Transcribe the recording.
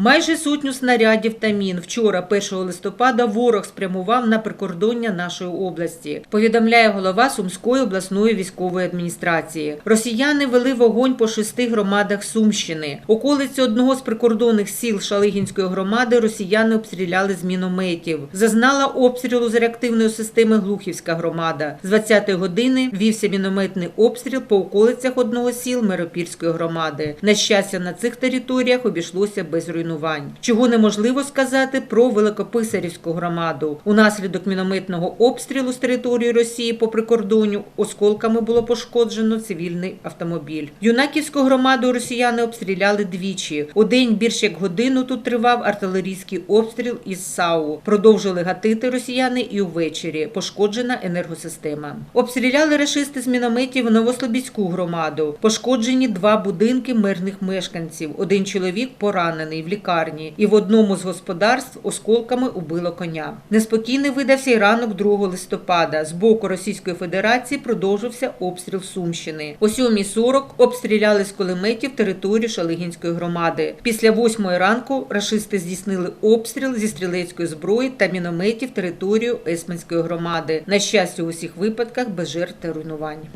Майже сотню снарядів та мін вчора, 1 листопада, ворог спрямував на прикордоння нашої області. Повідомляє голова Сумської обласної військової адміністрації. Росіяни вели вогонь по шести громадах Сумщини. Околиці одного з прикордонних сіл Шалигінської громади росіяни обстріляли з мінометів. Зазнала обстрілу з реактивної системи Глухівська громада. З 20-ї години вівся мінометний обстріл по околицях одного сіл Миропільської громади. На щастя, на цих територіях обійшлося без руйнувань. Чого неможливо сказати про Великописарівську громаду. Унаслідок мінометного обстрілу з території Росії по прикордонню осколками було пошкоджено цивільний автомобіль. Юнаківську громаду росіяни обстріляли двічі. У більш як годину тут тривав артилерійський обстріл із САУ. Продовжили гатити росіяни і увечері. Пошкоджена енергосистема. Обстріляли рашисти з мінометів Новослобідську громаду. Пошкоджені два будинки мирних мешканців. Один чоловік поранений лікарні, і в одному з господарств осколками убило коня. Неспокійний видався й ранок 2 листопада. З боку Російської Федерації продовжився обстріл Сумщини. О 7.40 обстріляли з кулеметів територію Шалигінської громади. Після 8 ранку рашисти здійснили обстріл зі стрілецької зброї та мінометів територію Есменської громади. На щастя, у усіх випадках без жертв та руйнувань.